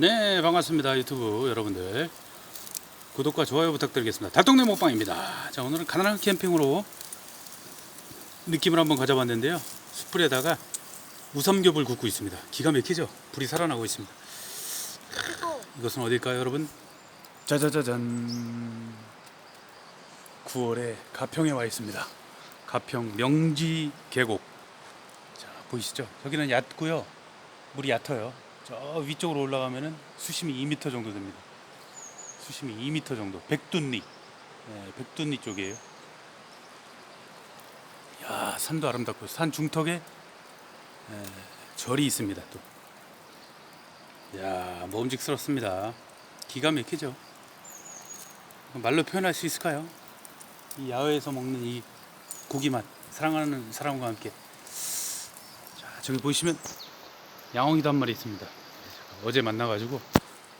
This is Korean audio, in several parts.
네 반갑습니다 유튜브 여러분들. 구독과 좋아요 부탁드리겠습니다. 달동네 먹방입니다. 자 오늘은 가난한 캠핑으로 느낌을 한번 가져봤는데요. 숯불에다가 우삼겹을 굽고 있습니다. 기가 막히죠? 불이 살아나고 있습니다. 이것은 어딜까요 여러분? 짜자자잔. 9월에 가평에 와 있습니다. 가평 명지 계곡. 자 보이시죠? 여기는 얕고요. 물이 얕아요 저 위쪽으로 올라가면은 수심이 2m 정도 됩니다. 수심이 2m 정도. 백둔리. 네, 백둔리 쪽이에요. 야, 산도 아름답고 산 중턱에 에, 절이 있습니다. 또. 야, 먹음직스럽습니다. 기가 막히죠. 말로 표현할 수 있을까요? 이 야외에서 먹는 이 고기 맛, 사랑하는 사람과 함께. 자, 저기 보시면 양홍이도 한 마리 있습니다. 어제 만나가지고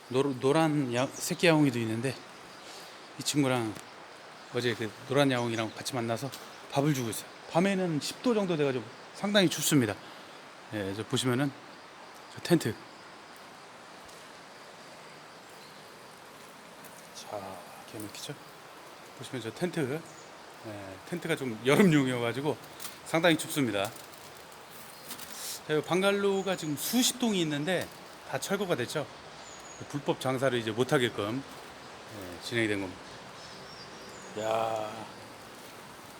노, 노란 야, 새끼 양홍이도 있는데 이 친구랑 어제 그 노란 양홍이랑 같이 만나서 밥을 주고 있어요. 밤에는 10도 정도 돼가지고 상당히 춥습니다. 예, 저 보시면은 저 텐트. 자, 개막히죠? 보시면 저 텐트. 예, 텐트가 좀 여름용이어가지고 상당히 춥습니다. 자, 이 방갈로가 지금 수십 동이 있는데 다 철거가 됐죠. 불법 장사를 이제 못하게끔 예, 진행이 된 겁니다. 야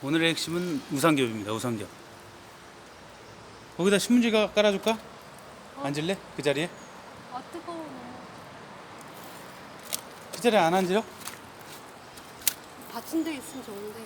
오늘의 핵심은 우상겹입니다. 우상겹. 거기다 신문지가 깔아줄까? 앉을래? 그 자리에? 아 뜨거워. 그 자리에 안 앉으려? 받친 데 있으면 좋은데.